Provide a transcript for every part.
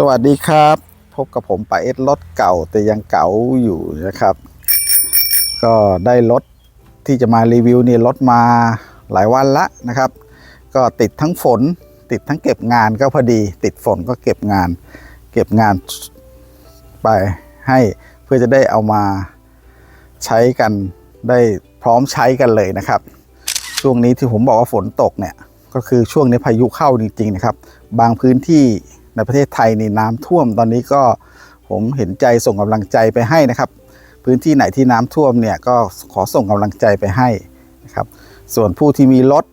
สวัสดีครับ พบกับผมปาเอสรถเก่าแต่ยังเก่าอยู่นะครับ ก็ได้รถที่จะมารีวิวนี่รถมาหลายวันละนะครับ ก็ติดทั้งฝน ติดทั้งเก็บงานก็พอดี ติดฝนก็เก็บงาน เก็บงานไปให้เพื่อจะได้เอามาใช้กันได้พร้อมใช้กันเลยนะครับ ช่วงนี้ที่ผมบอกว่าฝนตกเนี่ยก็คือช่วงนี้พายุเข้าจริงๆนะครับ บางพื้นที่ ในประเทศไทยนี่น้ำท่วมตอนนี้ก็ผมเห็นใจส่งกำลังใจไปให้นะครับ พื้นที่ไหนที่น้ำท่วมเนี่ยก็ขอส่งกำลังใจไปให้นะครับ ส่วนผู้ที่มีรถ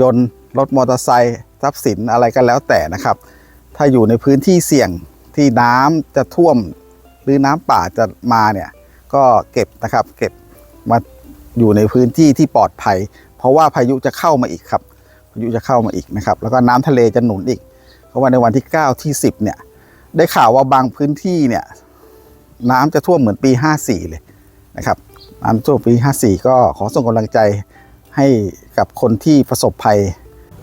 ยนต์รถมอเตอร์ไซค์ทรัพย์สินอะไรก็แล้วแต่นะครับ ถ้าอยู่ในพื้นที่เสี่ยงที่น้ำจะท่วมหรือน้ำป่าจะมาเนี่ยก็เก็บนะครับเก็บมาอยู่ในพื้นที่ที่ปลอดภัย เพราะว่าพายุจะเข้ามาอีกครับพายุจะเข้ามาอีกนะครับ แล้วก็น้ำทะเลจะหนุนอีก เพราะว่าในวันที่ 9 ที่ 10 เนี่ย ได้ข่าวว่าบางพื้นที่เนี่ย น้ำจะท่วมเหมือนปี 54 เลยนะครับน้ำท่วมปี 54 ก็ขอส่งกำลังใจให้กับคนที่ประสบภัย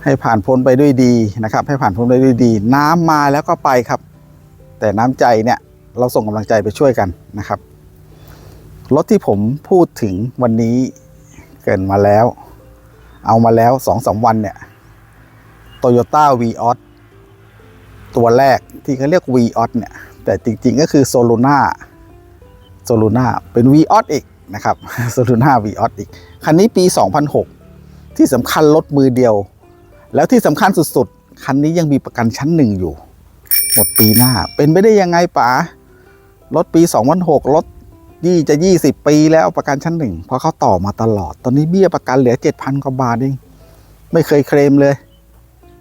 ให้ผ่านพ้นไปด้วยดีนะครับ ให้ผ่านพ้นไปด้วยดี น้ำมาแล้วก็ไปครับ แต่น้ำใจเนี่ยเราส่งกำลังใจไปช่วยกันนะครับรถที่ผมพูดถึงวันนี้เกินมาแล้ว เอามาแล้วสองสามวันเนี่ย Toyota v ีออส ตัวแรกที่เขาเรียก v ีออเนี่ย แต่จริงๆก็คือ s o l u n a s o l u n a เป็น v ีอออีกนะครับ s o l u n a v ีอออีก คันนี้ปี 2006 ที่สำคัญรถมือเดียว แล้วที่สำคัญสุดๆ คันนี้ยังมีประกันชั้นหนึ่งอยู่ หมดปีหน้า เป็นไปได้ยังไงป๋ารถปี 2006 รถยี่จะ 20 ปีแล้วประกันชั้นหนึ่งเพราะเขาต่อมาตลอด ตอนนี้เบี้ยประกันเหลือ 7,000 กว่าบาทเอง ไม่เคยเคลมเลย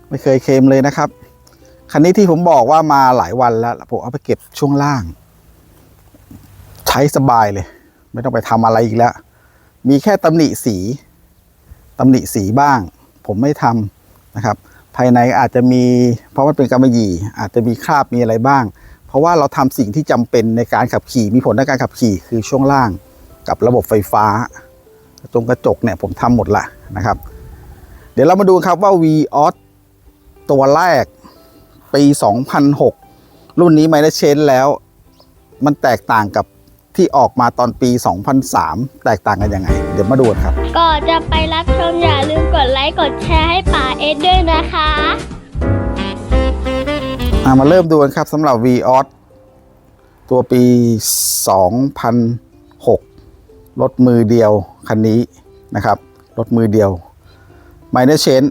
ไม่เคยเคลมเลยนะครับ คันนี้ที่ผมบอกว่ามาหลายวันแล้วผมเอาไปเก็บช่วงล่าง ใช้สบายเลย ไม่ต้องไปทำอะไรอีกแล้ว มีแค่ตำหนิสีตำหนิสีบ้าง ผมไม่ทำนะครับ ภายในอาจจะมีเพราะมันเป็นกำมะหยี่ อาจจะมีคราบมีอะไรบ้าง เพราะว่าเราทำสิ่งที่จำเป็นในการขับขี่มีผลในการขับขี่คือช่วงล่างกับระบบไฟฟ้า ตรงกระจกเนี่ยผมทำหมดละนะครับ เดี๋ยวเรามาดูครับว่า v ีออตัวแรก ปี 2006 รุ่นนี้ไม่ได้เชนแล้ว มันแตกต่างกับที่ออกมาตอนปี 2003 แตกต่างกันยังไง เดี๋ยวมาดูกันครับ ก่อนจะไปรับชมอย่าลืมกดไลค์ กดแชร์ให้ป่าเอสด้วยนะคะอะมาเริ่มดูกันครับสำหรับ v ีออตัวปี 2006 รถมือเดียวคันนี้นะครับ รถมือเดียวไมเนอร์เชน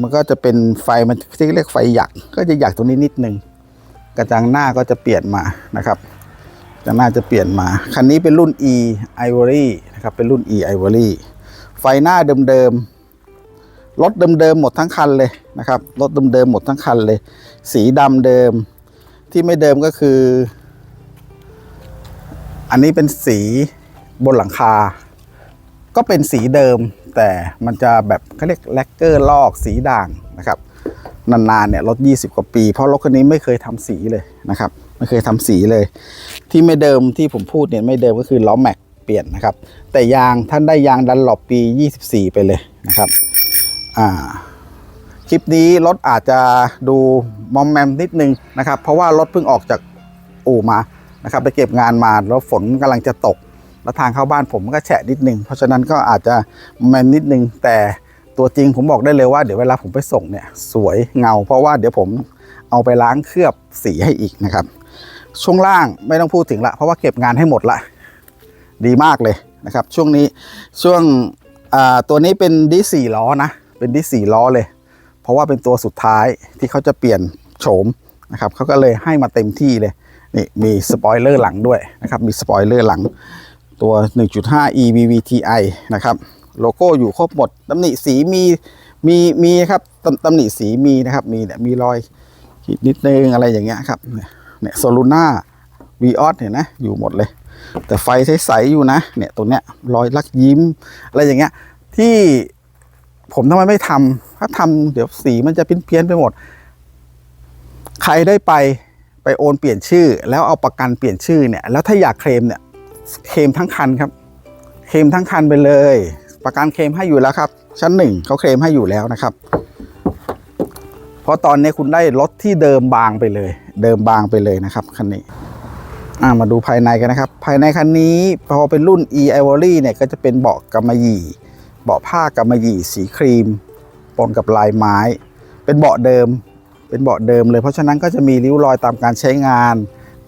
มันก็จะเป็นไฟมันที่เรียกไฟหยักก็จะหยักตรงนี้นิดนึงกระจังหน้าก็จะเปลี่ยนมานะครับกระจังหน้าจะเปลี่ยนมา คันนี้เป็นรุ่น e ivory นะครับเป็นรุ่น e ivory ไฟหน้าเดิมๆรถเดิมๆหมดทั้งคันเลยนะครับรถเดิมๆหมดทั้งคันเลย สีดำเดิมที่ไม่เดิมก็คือ อันนี้เป็นสีบนหลังคา ก็เป็นสีเดิม แต่มันจะแบบเขาเรียกแลกเกอร์ลอกสีด่างนะครับนานๆเนี่ยรถ 20 กว่าปี เพราะรถคันนี้ไม่เคยทำสีเลยนะครับไม่เคยทำสีเลย ที่ไม่เดิมที่ผมพูดเนี่ยไม่เดิมก็คือล้อแม็กเปลี่ยนนะครับ แต่ยางท่านได้ยางดันหลบปี 24 ไปเลยนะครับอ่าคลิปนี้รถอาจจะดูมอมแมมนิดนึงนะครับ เพราะว่ารถเพิ่งออกจากอู่มานะครับ ไปเก็บงานมาแล้วฝนกำลังจะตก แล้วทางเข้าบ้านผมก็แฉะนิดนึง เพราะฉะนั้นก็อาจจะแมนนิดนึง แต่ตัวจริงผมบอกได้เลยว่าเดี๋ยวเวลาผมไปส่งเนี่ยสวยเงา เพราะว่าเดี๋ยวผมเอาไปล้างเคลือบสีให้อีกนะครับ ช่วงล่างไม่ต้องพูดถึงละ เพราะว่าเก็บงานให้หมดละ ดีมากเลยนะครับ ช่วงนี้ช่วงตัวนี้เป็นดิสี่ล้อนะ เป็นดิสี่ล้อเลย เพราะว่าเป็นตัวสุดท้ายที่เขาจะเปลี่ยนโฉมนะครับเขาก็เลยให้มาเต็มที่เลยนี่มีสปอยเลอร์หลังด้วยนะครับมีสปอยเลอร์หลัง ตัว 1.5 EVVTi นะครับ โลโก้อยู่ครบหมดตำหนิสีมีมีมีครับตำตำหนิสีมีนะครับ มีเนี่ยมีรอยขีดนิดนึงอะไรอย่างเงี้ยครับเนี่ยโซลูน่าวีออสเห็นนะอยู่หมดเลย แต่ไฟใสๆอยู่นะเนี่ยตัวเนี้ยรอยลักยิ้ม อะไรอย่างเงี้ยที่ผมทำไมไม่ทำถ้าทำเดี๋ยวสีมันจะเพี้ยนไปหมด ใครได้ไปไปโอนเปลี่ยนชื่อ แล้วเอาประกันเปลี่ยนชื่อเนี่ยแล้วถ้าอยากเคลมเนี่ย เคลมทั้งคันครับ เคลมทั้งคันไปเลย ประกันเคลมให้อยู่แล้วครับ ชั้นหนึ่งเขาเคลมให้อยู่แล้วนะครับ เพราะตอนนี้คุณได้รถที่เดิมบางไปเลย เดิมบางไปเลยนะครับคันนี้ามาดูภายในกันนะครับ ภายในคันนี้พอเป็นรุ่น e ivory เนี่ยก็จะเป็นเบาะกำมะหยี่เบาะผ้ากำมะหยี่สีครีมปนกับลายไม้ เป็นเบาะเดิม เป็นเบาะเดิมเลย เพราะฉะนั้นก็จะมีริ้วรอยตามการใช้งาน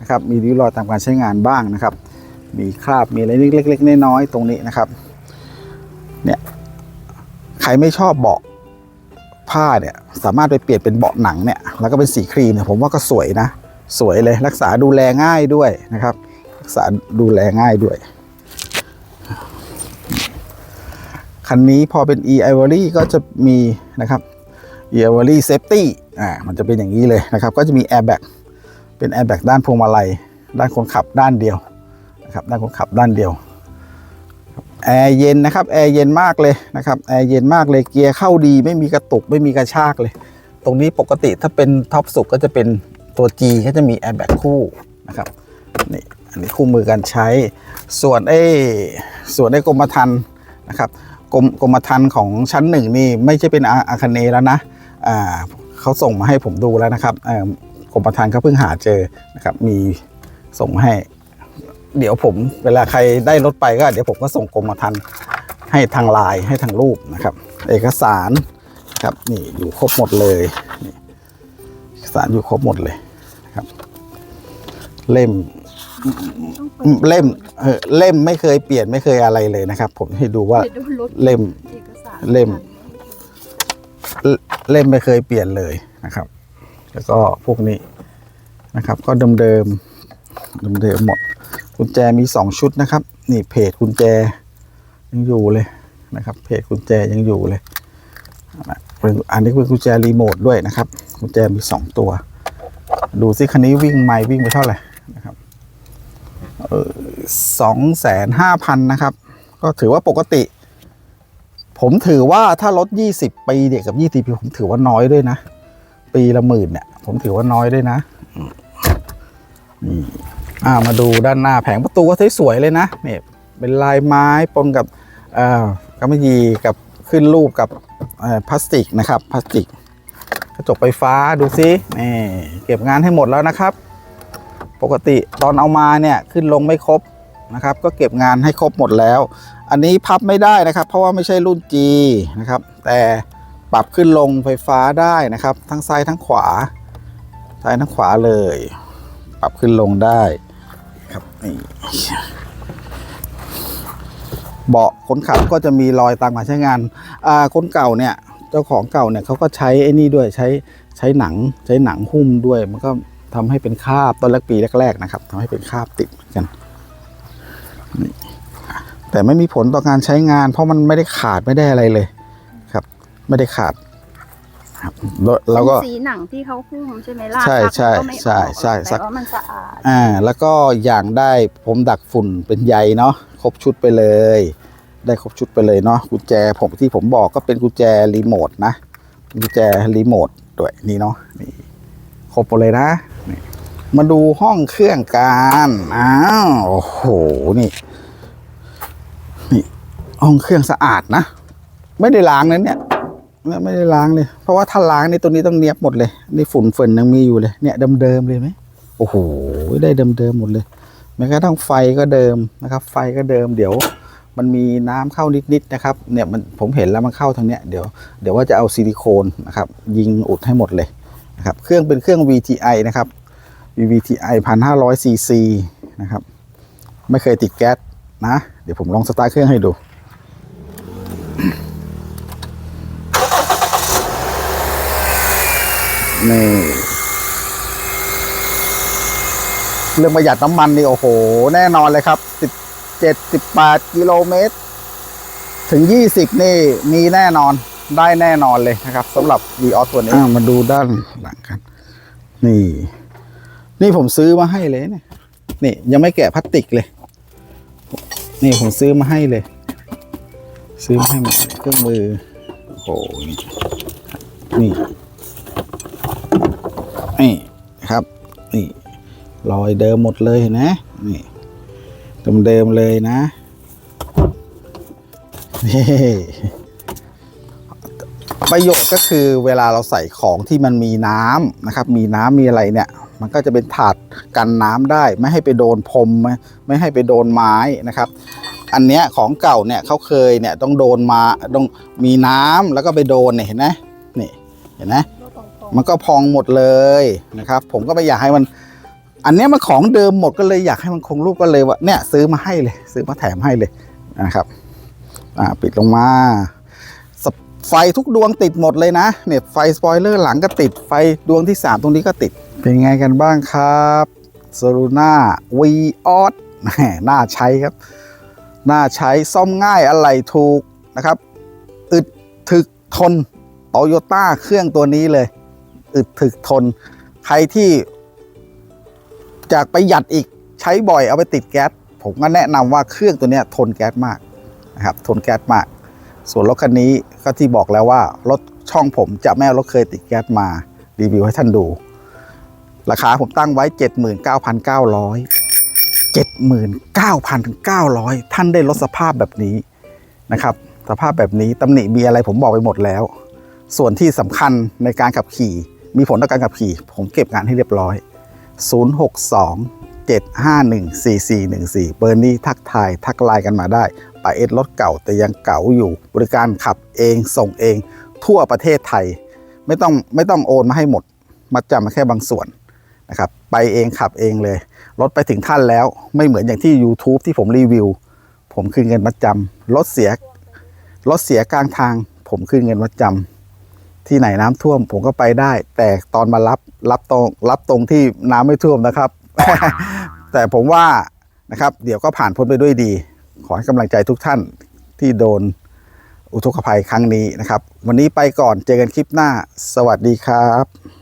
นะครับ มีริ้วรอยตามการใช้งานบ้างนะครับ มีคราบมีอะไรเล็กๆน้อยๆตรงนี้นะครับเนี่ยใครไม่ชอบเบาะผ้าเนี่ยสามารถไปเปลี่ยนเป็นเบาะหนังเนี่ยแล้วก็เป็นสีครีมเนี่ยผมว่าก็สวยนะ สวยเลยรักษาดูแลง่ายด้วยนะครับ รักษาดูแลง่ายด้วย คันนี้พอเป็น e ivory ก็จะมีนะครับ e ivory safety อ่ามันจะเป็นอย่างนี้เลยนะครับ ก็จะมี airbag เป็น airbag ด้านพวงมาลัยด้านคนขับด้านเดียว นะครับด้านคนขับด้านเดียวแอร์เย็นนะครับแอร์เย็นมากเลยนะครับแอร์เย็นมากเลยเกียร์เข้าดีไม่มีกระตุกไม่มีกระชากเลย ตรงนี้ปกติถ้าเป็นท็อปสุดก็จะเป็นตัว G ก็จะมีแอร์แบ็กคู่นะครับนี่อันนี้คู่มือการใช้ ส่วนไอ้ส่วนไอ้กรมธรรม์นะครับกรมกรมธรรม์ของชั้นหนึ่งนี่ไม่ใช่เป็นอาคาเนแล้วนะอ่าเขาส่งมาให้ผมดูแล้วนะครับกรมธรรม์เขาเพิ่งหาเจอนะครับมีส่งให้ เดี๋ยวผมเวลาใครได้รถไปก็เดี๋ยวผมก็ส่งกรมธรรม์ให้ทางไลน์ให้ทางรูปนะครับ เอกสารครับนี่อยู่ครบหมดเลยนี่เอกสารอยู่ครบหมดเลยนะครับ เล่มเล่มเออเล่มไม่เคยเปลี่ยนไม่เคยอะไรเลยนะครับ ผมให้ดูว่าเดี๋ยวดูรถเล่มเอกสารเล่มเล่เล่มไม่เคยเปลี่ยนเลยนะครับ แล้วก็พวกนี้นะครับ ก็เดิมเดิมเดิมเดิมๆหมด กุญแจมีสองชุดนะครับ นี่เพจกุญแจยังอยู่เลยนะครับ เพจกุญแจยังอยู่เลยอ่านนนี้เป็นกุญแจรีโมทด้วยนะครับ กุญแจมีสองตัว ดูซิคันนี้วิ่งไมล์วิ่งไปเท่าไหร่นะครับสองแสนห้าพันนะครับ ก็ถือว่าปกติ ผมถือว่าถ้ารถ 20 ปีเด็กกับ 20 ปีผมถือว่าน้อยด้วยนะ ปีละหมื่นเนี่ย ผมถือว่าน้อยด้วยนะนี่ อ่ามาดูด้านหน้าแผงประตูก็สวยๆเลยนะเนี่ยเป็นลายไม้ปนกับกำมะหยี่กับขึ้นรูปกับพลาสติกนะครับพลาสติกกระจกไฟฟ้าดูซินี่เก็บงานให้หมดแล้วนะครับ ปกติตอนเอามาเนี่ยขึ้นลงไม่ครบนะครับ ก็เก็บงานให้ครบหมดแล้ว อันนี้พับไม่ได้นะครับ เพราะว่าไม่ใช่รุ่น G นะครับ แต่ปรับขึ้นลงไฟฟ้าได้นะครับ ทั้งซ้ายทั้งขวาซ้ายทั้งขวาเลย ปรับขึ้นลงได้ ครับนี่เบาะคนขับก็จะมีรอยตามการใช้งานอ่าคนเก่าเนี่ยเจ้าของเก่าเนี่ยเขาก็ใช้ไอ้นี่ด้วยใช้ใช้หนังใช้หนังหุ้มด้วย มันก็ทำให้เป็นคราบตอนแรกปีแรก ๆ นะครับทำให้เป็นคราบติดเหมือนกันแต่ไม่มีผลต่อการใช้งาน เพราะมันไม่ได้ขาดไม่ได้อะไรเลยครับ ไม่ได้ขาด ครับแล้วแล้วก็เป็นสีหนังที่เขาหุ้มใช่ไหมล่ะใช่ซักใช่ก็ไม่ออกใช่ใช่ซัแต่กว่ามันสะอาดอ่า แล้วก็อย่างได้ผมดักฝุ่นเป็นใยเนาะครบชุดไปเลย ได้ครบชุดไปเลยเนาะกุญแจผมที่ผมบอกก็เป็นกุญแจรีโมทนะกุญแจรีโมทด้วยนี่เนาะนี่ครบหมดเลยนะนี่มาดูห้องเครื่องกันอ้าวโอ้โหนี่นี่ห้องเครื่องสะอาดนะ ไม่ได้ล้างนะเนี่ย เนี่ยไม่ได้ล้างเลย เพราะว่าถ้าล้างในตัวนี้ต้องเนียบหมดเลย นี่ฝุ่นฝนยังมีอยู่เลย เนี่ยเดิมๆเลยไหมโอ้โหได้เดิมๆหมดเลยแม้กระทั่งไฟก็เดิมนะครับ ไฟก็เดิมเดี๋ยวมันมีน้ำเข้านิดๆนะครับเนี่ยมันผมเห็นแล้วมันเข้าทางเนี้ยเดี๋ยวเดี๋ยวว่าจะเอาซิลิโคนนะครับยิงอุดให้หมดเลยนะครับเครื่องเป็นเครื่อง VTI นะครับ VTI 1,500 cc นะครับไม่เคยติดแก๊สนะ เดี๋ยวผมลองสตาร์ทเครื่องให้ดู นี่เรื่องประหยัดน้ำมันนี่โอ้โห แน่นอนเลยครับ17 18กิโลเมตร ถึง20นี่มีแน่นอนได้แน่นอนเลยนะครับสำหรับ v ีออตัวนี้มาดูด้านหลังกัน นี่ นี่ผมซื้อมาให้เลยเนี่ยนี่ยังไม่แกะพลาสติกเลย นี่ผมซื้อมาให้เลย ซื้อมาให้หมดเครื่องมือโอ้โหนี่ นี่ครับนี่รอยเดิมหมดเลยเห็นไหมนี่เดิมเดิมเลยนะนี่ประโยชน์ก็คือเวลาเราใส่ของที่มันมีน้ำนะครับ มีน้ำมีอะไรเนี่ย มันก็จะเป็นถาดกันน้ำได้ ไม่ให้ไปโดนพรมไม่ไม่ให้ไปโดนไม้นะครับ อันเนี้ยของเก่าเนี่ยเขาเคยเนี่ยต้องโดนมาต้องมีน้ำแล้วก็ไปโดนเนี่ยเห็นไหมนี่เห็นไหม มันก็พองหมดเลยนะครับ ผมก็ไม่อยากให้มัน อันนี้มันของเดิมหมดก็เลยอยากให้มันคงรูปก็เลยว่าเนี่ยซื้อมาให้เลย ซื้อมาแถมให้เลยนะครับ อ่าปิดลงมาไฟทุกดวงติดหมดเลยนะเนี่ยไฟสปอยเลอร์หลังก็ติดไฟดวงที่ 3 ตรงนี้ก็ติด เป็นไงกันบ้างครับโซลูน่าวีออสน่าใช้ครับ น่าใช้ซ่อมง่ายอะไรถูกนะครับ อึดถึกทนโตโยต้าเครื่องตัวนี้เลย อึดถึกทน ใครที่จากประหยัดอีกใช้บ่อยเอาไปติดแก๊สผมก็แนะนำว่าเครื่องตัวนี้ทนแก๊สมากนะครับทนแก๊สมาก ส่วนรถคันนี้ก็ที่บอกแล้วว่ารถช่องผมจะไม่เอารถเคยติดแก๊สมารีวิวให้ท่านดู ราคาผมตั้งไว้ 79,900 79,900 ท่านได้รถสภาพแบบนี้นะครับสภาพแบบนี้ตำหนิมีอะไรผมบอกไปหมดแล้ว ส่วนที่สำคัญในการขับขี่ มีผลต่อการขับขี่ ผมเก็บงานให้เรียบร้อย 062 751 4414 เบอร์นี้ทักทายทักไลน์กันมาได้ป้าเอ็ดรถเก่าแต่ยังเก่าอยู่ บริการขับเองส่งเอง ทั่วประเทศไทย ไม่ต้องไม่ต้องโอนมาให้หมดมัดจำมาแค่บางส่วนนะครับ ไปเองขับเองเลย รถไปถึงท่านแล้วไม่เหมือนอย่างที่ YouTube ที่ผมรีวิว ผมคืนเงินมัดจำรถเสียรถเสียกลางทาง ผมคืนเงินมัดจำ ที่ไหนน้ำท่วม ผมก็ไปได้ แต่ตอนมารับรับตรงรับตรงที่น้ำไม่ท่วมนะครับ แต่ผมว่านะครับ เดี๋ยวก็ผ่านพ้นไปด้วยดี ขอให้กำลังใจทุกท่านที่โดนอุทกภัยครั้งนี้นะครับ วันนี้ไปก่อนเจอกันคลิปหน้า สวัสดีครับ